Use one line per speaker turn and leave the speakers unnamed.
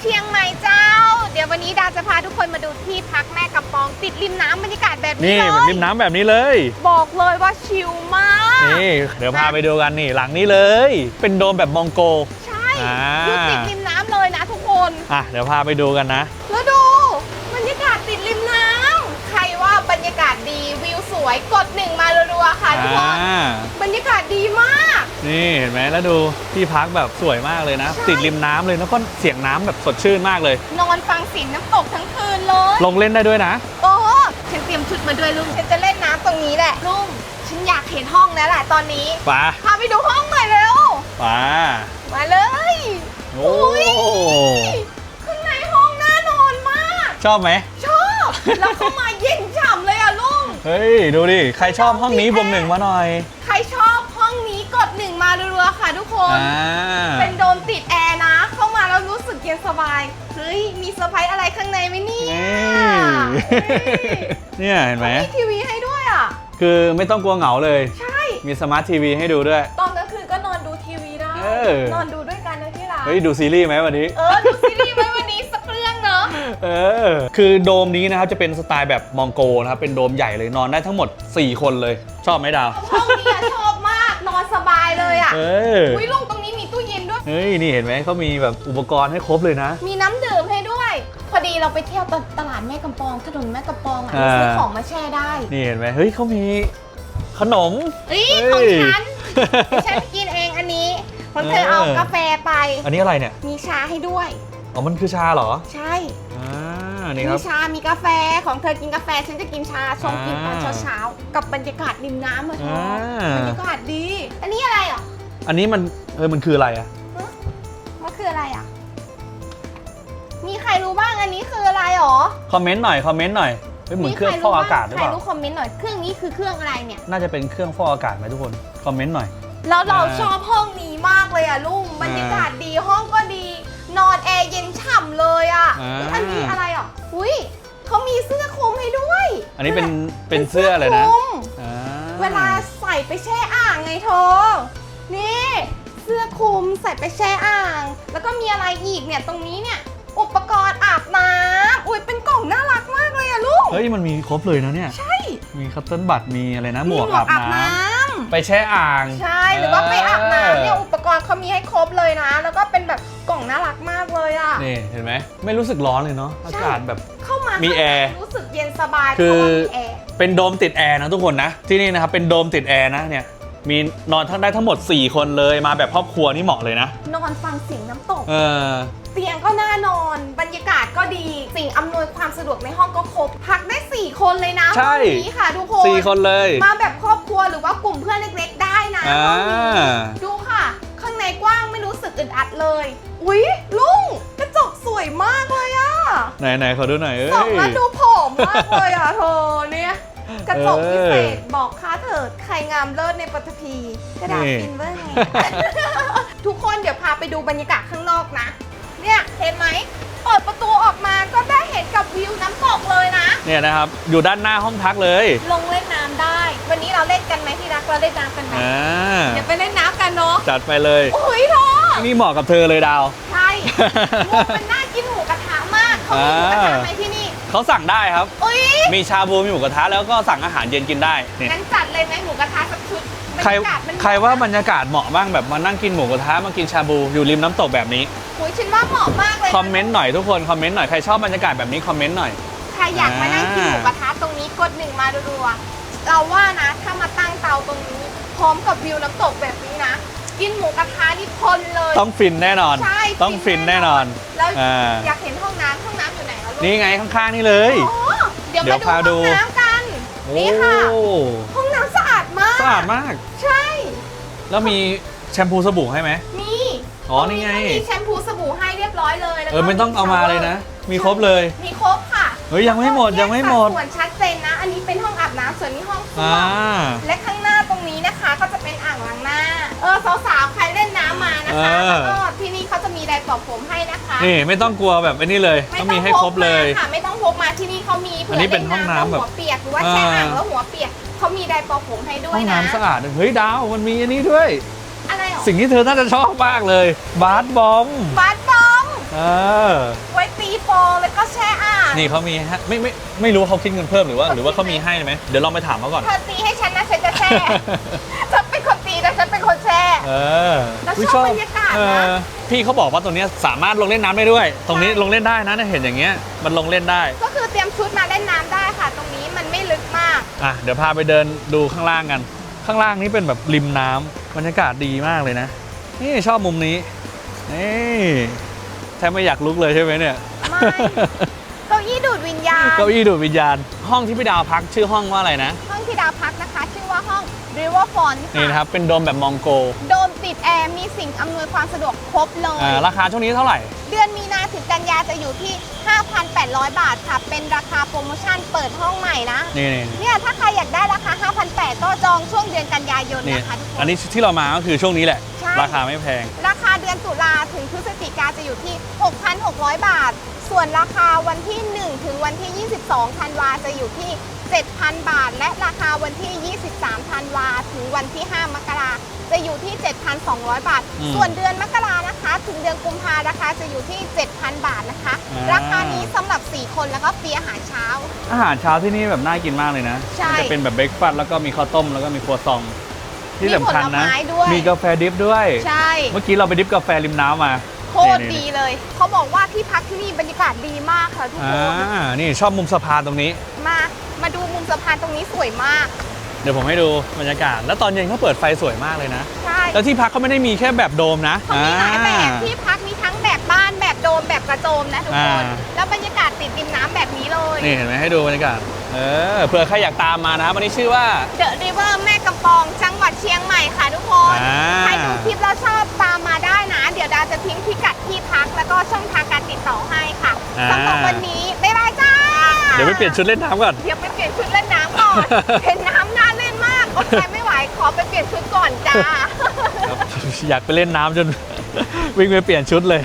เชียงใหม่เจ้า เดี๋ยววันนี้ดาจะพาทุกคนมาดูที่พักแม่กำปองติดริมน้ำบรรยากาศแบบนี้
นี่
เล
เป็น
ย
ริมน้ำแบบนี้เลย
บอกเลยว่าชิลมาก
นี่ เดี๋ยวพาไปดูกันนี่หลังนี้เลย เป็นโดมแบบมองโก
ใช่
อ่า
อยู่ติดริมน้ำเลยนะทุกคน
อะเดี๋ยวพาไปดูกันนะ
แล้วดูบรรยากาศติดริมน้ำใครว่าบรรยากาศดีวิวสวยกดหนึ่งมารัวๆค่ะทุกคน
อ่า
บรรยากาศดีมาก
นี่เห็นไหมแล้วดูที่พักแบบสวยมากเลยนะ
ใช่
ติดริมน้ำเลยแล้วก็เสียงน้ำแบบสดชื่นมากเลย
นอนฟังเสียงน้ำตกทั้งคืนเลย
ลงเล่นได้ด้วยนะ
โอ้ฉันเตรียมชุดมาด้วยลุงฉันจะเล่นน้ำตรงนี้แหละลุงฉันอยากเห็นห้องแล้วแหละตอนนี้
ป่า
พาไปดูห้องหน่อยเร็ว
ป่า
มาเลย
โอ้
ยข้างในห้องน่านอนมาก
ชอบไหม
ชอบแล้วเข้ามาเย็นฉ่ำเลยอะลุง
เฮ้ย ดูดิ ใครชอบห้องนี้บวกหนึ่งมาหน่อย
รัวๆค่ะทุกคน
อ่า
เป็นโดมติดแอร์นะ เข้ามาแล้วรู้สึกเย็นสบาย เฮ้ย มีเซอร์ไพรส์อะไรข้างในไหมเนี่ย
นี่
เฮ้ย
เนี่ยเห็นไหม
มีทีวีให้ด้วยอะ
คือไม่ต้องกลัวเหงาเลย
ใช่
มีสมาร์ททีวีให้ดูด้วย
ตอนกลางคืนก็นอนดูทีวีได้
เออ
นอนดูด้วยกันนะที่ร้าน
เฮ้ย ดูซีรีส์ไหมวันนี้
เออ ดูซีรีส์ไว้วันนี้สักเรื่องเนาะ
เออ คือโดมนี้นะครับจะเป็นสไตล์แบบมองโกนะครับ เป็นโดมใหญ่เลยนอนได้ทั้งหมด 4 คนเลย ชอบไหมดาว
ห้องนี้อะชอบมากน อนสบายเลยอะ
เออ
อุ้ยลุงตรงนี้มีตู้เย็นด้วย
เฮ้ย นี่เห็นไหมเขามีแบบอุปกรณ์ให้ครบเลยนะ
มีน้ำดื่มให้ด้วย พอดีเราไปเที่ยวตลาดแม่กำปองถนนแม่กำปองอะ
อ่า
ซื้อของมาแช่ได้
นี่เห็นไหมเฮ้ยเขามีขนม
เอ้ย
เฮ้
ของ
ย
ฉันฉันกินเองอันนี้ของเธอ
เออ
เอากาแฟไป
อันนี้อะไรเนี่ย
มีชาให้ด้วย
อ๋อ มันคือชาเหรอ
ใช่
อ่า นี่ค
มี
รับ
ชา มีกาแฟ ของเธอกินกาแฟ ฉันจะกินชา ชงกินตอน
อ่า
เช้าๆ กับบรรยากาศริมน้ำอะเธอ
อ่า
บรรยากาศดี อันนี้อะไรอะ
อันนี้มันเออมันคืออะไรอะ
มันคืออะไรอะ มีใครรู้บ้างอันนี้คืออะไรหรอ
คอมเมนต์หน่อยคอมเมนต์หน่อยเฮ้ยเหมือนเครื่องฟอกอากาศหรือ
ใคร
เปล่า
รู้คอมเมนต์หน่อย เครื่องนี้คือเครื่องอะไรเนี่ย
น่าจะเป็นเครื่องฟอกอากาศไหมทุกคนคอมเมนต์หน่อย
แล้วเรา
อ่า
ชอบห้องนี้มากเลยอะลุงบรรยากาศดีห้องก็ดี นอนแอร์เย็นฉ่ำเลยอะ
อ่า
เฮ้ยอันนี้ อะไรอะอุ้ยเขามีเสื้อคลุมให้ด้วย
อันนี้เป็นเป็นเสื้ออะไรนะ
คลุม
อ่า
เวลาใส่ไปแช่อ่างไงเธอนี่เสื้อคลุมใส่ไปแช่อ่าง แล้วก็มีอะไรอีกเนี่ยตรงนี้เนี่ย อุปกรณ์อาบน้ำอุ้ยเป็นกล่องน่ารักมากเลยอะลูก
เฮ้ยมันมีครบเลยนะเนี่ย
ใช่
มีคัตเติ้ลบัตมีอะไรนะหมวก
มี
อาบน้
น้ำ
ไปแช่อ่างำ
ใช่หรือว่าไปอาบน้ำเนี่ยอุปกรณ์เขามีให้ครบเลยนะ แล้วก็เป็นแบบ
นี่เห็นไหมไม่รู้สึกร้อนเลยเนาะอากาศแบบ
เข้ามา
มี
มี
แอร์
รู้สึกเย็นสบาย
คือ
เพราะว่ามีแอร์
เป็นโดมติดแอร์นะทุกคนนะ ที่นี่นะครับเป็นโดมติดแอร์นะเนี่ยมีนอนทั้งได้ทั้งหมด 4 คนเลยมาแบบครอบครัวนี่เหมาะเลยนะ
นอนฟังเสียงน้ำตก
เออ
เตียงก็น่านอน บรรยากาศก็ดี สิ่งอำนวยความสะดวกในห้องก็ครบ พักได้ 4 คนเลยนะ
ใช่
ห้องนี้ค่ะทุกคน
สี่คนเลย
มาแบบครอบครัวหรือว่ากลุ่มเพื่อนเล็กๆได้นะ
อ่า
ห้องนี้ดูค่ะ ข้างในกว้างไม่รู้สึกอึดอัดเลย อุ๊ย ลุงกระจก สวยมากเลยอะ
ไหนไหนขอดูหน่อยเอ้
ส่อง
ย
แล้วดูผอมมากเลยอะเธอเนี่ยกระจกพิเศษ
เออ
บอกค่าเถิดใครงามเลิศในปัตภีกระดาษ
นี่
ฟินเวอร์ไงทุกคนเดี๋ยวพาไปดูบรรยากาศข้างนอกนะ เนี่ยเห็นไหมเปิดประตูออกมาก็ได้เห็นกับวิวน้ำตกเลยนะ
เนี่ยนะครับ อยู่ด้านหน้าห้องพักเลย
ลงเล่นน้ำได้ วันนี้เราเล่นกันไหมที่รักเราเล่นน้ำกันไหม
อ่า
เดี๋ยวไปเล่นน้ำกันเนาะ
จัดไปเลย
โอ้ยเธอ
นี่เหมาะกับเธอเลยดาว
ใช่ มุกเป็นน่ากินหมูกระทะมากเขามีหมูกระทะไหมที่นี่
เขาสั่งได้ครับ
อุ้ย
มีชาบูมีหมูกระทะแล้วก็สั่งอาหารเย็นกินได้นี่
งั้นจัดเลยไหมหมูกระทะสักชุดบร
ใคร
รยากาศมัน
ใครว่าบรรยากาศเหมาะบ้างแบบมานั่งกินหมูกระทะมากินชาบูอยู่ริมน้ำตกแบบนี้
โอ้ยฉันว่าเหมาะมากเลย
คอมเมนต์หน่อยทุกคนคอมเมนต์หน่อยใครชอบบรรยากาศแบบนี้คอมเมนต์หน่อย
ใครอยากมานั่งกินหมูกระทะตรงนี้กดหนึ่งมาดูๆเราว่านะ ถ้ามาตั้งเตาตรงนี้พร้อมกับวิวน้ำตกแบบนี้นะ กินหมูกระทะนี่เพลินเลย
ต้องฟินแน่นอน
ใช่
ต้องฟินแน่นอน
แล้ว
อ่า
อยากเห็นห้องน้ำห้องน้ำอยู่ไหนแล้วลูก
นี่ไงข้างๆนี่เลย
อ๋อเดี๋ยว
เดี๋ยว
มา
พาดู
ดูห้องน้ำกัน
โอ้
นี่ค่ะห้องน้ำสะอาดมาก
สะอาดมาก
ใช่
แล้วมีแชมพูสบู่ให้ไหม
มี
อ๋อนี่ไง
ตรก็มีแชมพูสบู่ให้เรียบร้อยเลยแล้ว
เออไม่ต้องเอามาเลยนะ มีครบเลย
มีครบค่ะ
เฮ้ยยังไม่หมดยังไม่หมด
ส่วนชัดเจนนะ อันนี้เป็นห้องอาบน้ำส่วนนี้ห้องส้ว
อ่า
มและข้าง น้ำมานะคะ
เออ
แล้วก็ที่นี่เขาจะมีไดร์เป่าผมให้นะคะ
นี่ไม่ต้องกลัวแบบไอ้นี่เลย
ไม่
ต้องมีให้ครบเลย
พกมาค่ะไม่ต้องพกมาที่นี่เขามีเผื่
อันนี้เป็น
ล่
ห้องน้ำ
แล้ว
แบบ
หัวเปียกหรือว่าแช่
อ่า
อ่างแล้วหัวเปียกเขามีไดร์เป่าผมให้ด้ว
ห้
ย
อง
นะ
น้ำสะอาดเฮ้ยดาวมันมีอันนี้ด้วย
อะไรหรอ
สิ่งที่เธอน่าจะชอบมากเลย บาร์บอม
บาสบอม
เเออ
ไว้ตีโฟองแล้วก็แช่อ่าง
นี่เขามีฮะไม่ไม่ไม่รู้ว่าเขาคิดเงินเพิ่มหรือว่า หรือว่าเขามีให้ไหมเดี๋ยวลองไปถามเขาก่อน
เธอตีให้ฉันนะฉันจะแช่ฉันเป็นคนตีแต่ฉันเป็นคนแช่
เออ
แล้ว
อุ๊ย
ชอบบรรยากาศนะ
เออพี่เขาบอกว่าตรงเนี้ยสามารถลงเล่นน้ำได้ด้วย ตรงนี้ลงเล่นได้นะเนี่ยเห็นอย่างเงี้ยมันลงเล่นได้
ก็คือเตรียมชุดมาเล่นน้ำได้ค่ะ ตรงนี้มันไม่ลึกมาก
อะเดี๋ยวพาไปเดินดูข้างล่างกัน ข้างล่างนี้เป็นแบบริมน้ำบรรยากาศดีมากเลยนะ นี่ชอบมุมนี้นี่แทบไม่อยากลุกเลยใช่ไหมเนี่ย
ไม่ เก้าอี้ดูดวิญญาณ
เก้าอี้ดูดวิญญาณ ห้องที่พี่ดาวพักชื่อห้องว่าอะไรนะ
ห้องที่ดาวพักนะคะ ชื่อว่าห้อง River Front
นี่นะครับ เป็นโดมแบบมองโก
โดมติดแอร์ มีสิ่งอำนวยความสะดวกครบเลย
อ่าราคาช่วงนี้เท่าไหร่
เดือนมีนาถึงกันยาจะอยู่ที่ 5,800 บาทค่ะ เป็นราคาโปรโมชั่นเปิดห้องใหม่นะ
นี่นี่
เนี่ยถ้าใครอยากได้ราคา 5,800 ก็จองช่วงเดือนกันยายน
นี่
นะคะทุกค
อัน
น
นี้ที่เรามาก็คือช่วงนี้แหละ
ใช่
ราคาไม่แพง
ราคาเดือนตุลาถึงพฤศจิกาจะอยู่ที่ 6,600 บาท ส่วนราคาวันที่ 1 ถึงวันที่ 22ธันวาจะอยู่ที่ 7,000 บาท และราคาวันที่ 23ธันวาถึง วันที่ 5 มกราจะอยู่ที่ 7,200 บาท
อืม
ส่วนเดือนมกรานะคะ ถึงเดือนกุมภาราคาจะอยู่ที่ 7,000 บาทนะคะ
อ่า
ราคานี้สำหรับ 4 คนแล้วก็ฟรีอาหารเช้า
อาหารเช้าที่นี่แบบน่ากินมากเลยนะ
ใช่
มัจะเป็นแบบเบรกฟาสต์แล้วก็มีข้าวต้มแล้วก็มีครัวซอง ที่สำคัญ
มีผล
นะ
ไม้ด้วย
มีกาแฟดิฟด้วย
ใช่
เมื่อกี้เราไปดิฟกาแฟริมน้ำมา
โคตรดีเลย เขาบอกว่าที่พักที่นี่บรรยากาศดีมากค่ะทุก
อ่า
คน
นี่ชอบมุมสะพานตรงนี้
มา มาดูมุมสะพานตรงนี้สวยมาก
เดี๋ยวผมให้ดูบรรยากาศ แล้วตอนเย็นเขาเปิดไฟสวยมากเลยนะ
ใช่
แล้วที่พักเขาไม่ได้มีแค่แบบโดมนะ
เขามีหลายแบบ
อ่า
ที่พักมีทั้งแบบบ้านแบบโดมแบบกระโจมนะทุกคน
อ่า
แล้วบรรยากาศติดริมน้ำแบบนี้เลย
นี่เห็นไหมให้ดูบรรยากาศ เออเผื่อใครอยากตามมานะครับวันนี้ชื่อว่า
The River แม่กำปองจังหวัดเชียงใหม่ค่ะทุกคน
อ่า
ใครดูคลิปแล้วชอบตามมาได้นะ เดี๋ยวดาจะทิ้งพิกัดที่พักแล้วก็ช่องทางการติดต่อให้ค่ะสำหรับวันนี้บ๊ายบายจ้า
เดี๋ยวไปเปลี่ยนชุดเล่นน้ำก่อน
เดี๋ยวไปเปลี่ยนชุดเล่นน้ำก่อนเห็นน้ อดใจไม่ไหวขอไปเปลี่ยนชุดก่อนจ้า
อยากไปเล่นน้ำจน วิ่งไปเปลี่ยนชุดเลย